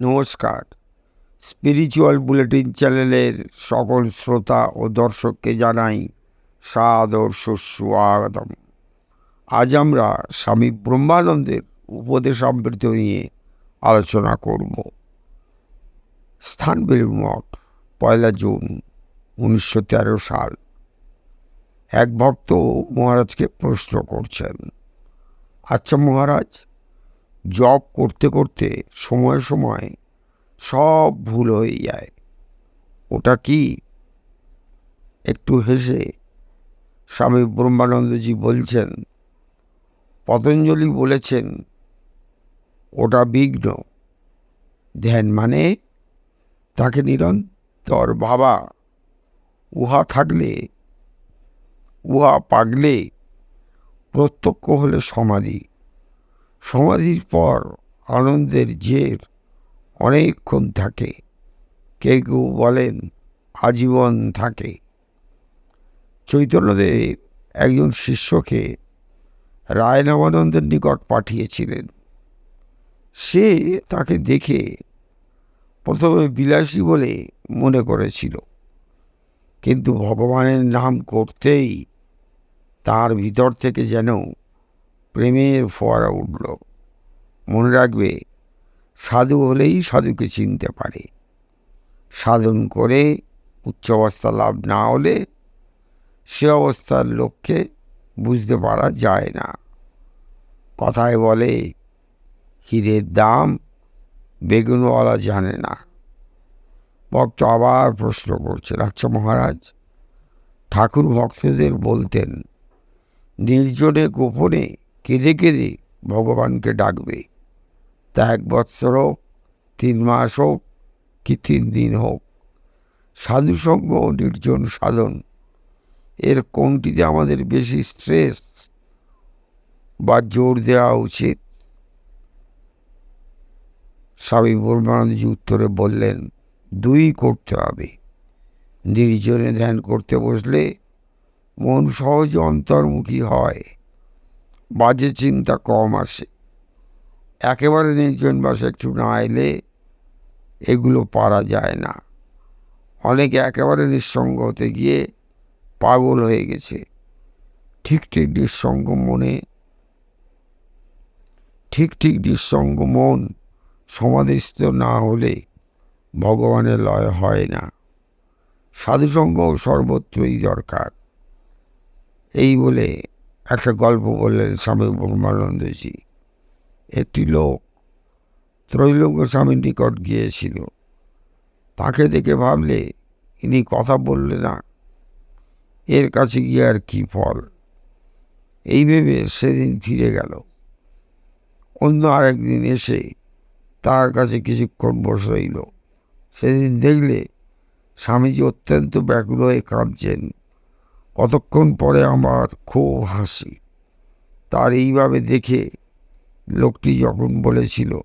নমস্কার। Spiritual bulletin চ্যানেলের সকল শ্রোতা ও দর্শককে জানাই সাদর সুস্বাগতম। আজ আমরা স্বামী ব্রহ্মানন্দের উপদেশামৃত নিয়ে আলোচনা করব। স্থান বেলুর মঠ, পয়লা জুন, উনিশশো তেরো সাল। এক ভক্ত মহারাজকে প্রশ্ন করছেন আচ্ছা মহারাজ জব করতে করতে সময় সময় সব ভুল হয়ে যায়। ওটা কি? একটু হেসে স্বামী ব্রহ্মানন্দজি বলছেন, পতঞ্জলি বলেছেন, ওটা বিঘ্ন। ধ্যান মানে তাকে নিরন্তর ভাবা। উহা থাকলে, উহা পাগলে প্রত্যক্ষ হলে সমাধি। সমাধির পর আনন্দের জের অনেকক্ষণ থাকে। কেউ কেউ বলেন আজীবন থাকে। চৈতন্যদেব একজন শিষ্যকে রায়নামানন্দের নিকট পাঠিয়েছিলেন। সে তাকে দেখে প্রথমে বিলাসী বলে মনে করেছিল। কিন্তু ভগবানের নাম করতেই তার ভিতর থেকে যেন প্রেমের ফোয়ারা উঠল। মনে রাখবে, সাধু হলেই সাধুকে চিনতে পারে। সাধন করে উচ্চ অবস্থা লাভ না হলে সে অবস্থার লক্ষ্যে বুঝতে পারা যায় না। কথায় বলে, হীরের দাম বেগুনওয়ালা জানে না। ভক্ত আবার প্রশ্ন করছেন আচ্ছা মহারাজ, ঠাকুর ভক্তদের বলতেন, নির্জনে গোপনে কেঁদে কেঁদে ভগবানকে ডাকবে। তা এক বৎসর হোক তিন মাস হোক কি তিন দিন হোক। সাধুসঙ্গ ও নির্জন সাধন, এর কোনটিতে আমাদের বেশি স্ট্রেস বা জোর দেওয়া উচিত? স্বামী ব্রহ্মানন্দজি উত্তরে বললেন, দুই করতে হবে। নির্জনে ধ্যান করতে বসলে মন সহজে অন্তর্মুখী হয়। বাজে চিন্তা কম আসে। একেবারে নির্জন বাসে একটু না এলে এগুলো পারা যায় না। অনেকে একেবারে নিঃসঙ্গ হতে গিয়ে পাগল হয়ে গেছে। ঠিক ঠিক নিঃসঙ্গ মনে, ঠিক ঠিক নিঃসঙ্গ মন সমাধিস্থ না হলে ভগবানের লয় হয় না। সাধুসঙ্গ সর্বত্রই দরকার। এই বলে একটা গল্প বললেন স্বামী ব্রহ্মানন্দজি একটি লোক, ত্রৈলোক্য স্বামীর নিকট গিয়েছিল। তাকে দেখে ভাবলে, ইনি কথা বললে না। এর কাছে গিয়ে আর কি ফল? এই ভেবে সেদিন ফিরে গেল। অন্য আরেকদিন এসে তার কাছে কিছুক্ষণ বসে রইল। সেদিন দেখলে স্বামীজি অত্যন্ত ব্যাকুল হয়ে কাঁদছেন। কতক্ষণ পরে আমার খুব হাসি। তার এইভাবে দেখে লোকটি যখন বলেছিল,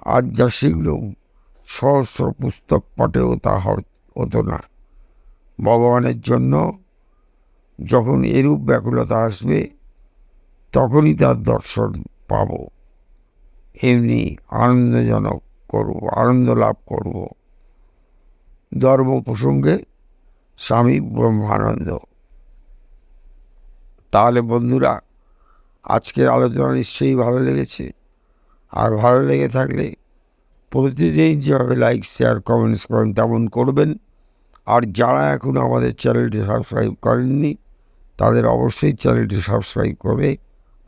আজ যা শিখলুম, সহস্র পুস্তক পাঠেও তা হতো না। ভগবানের জন্য যখন এরূপ ব্যাকুলতা আসবে, তখনই তার দর্শন পাব। এমনি আনন্দজনক করব, আনন্দ লাভ করব। ধর্ম প্রসঙ্গে স্বামী ব্রহ্মানন্দ তাহলে বন্ধুরা, আজকের আলোচনা নিশ্চয়ই ভালো লেগেছে। আর ভালো লেগে থাকলে প্রতিদিন যেভাবে লাইক শেয়ার কমেন্টস করেন, তেমন করবেন। আর যারা এখন আমাদের চ্যানেলটি সাবস্ক্রাইব করেননি, তাদের অবশ্যই চ্যানেলটি সাবস্ক্রাইব করে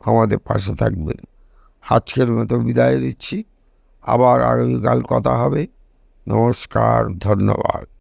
আমাদের পাশে থাকবেন। আজকের মতো বিদায় দিচ্ছি আবার আগামীকাল কথা হবে। নমস্কার, ধন্যবাদ।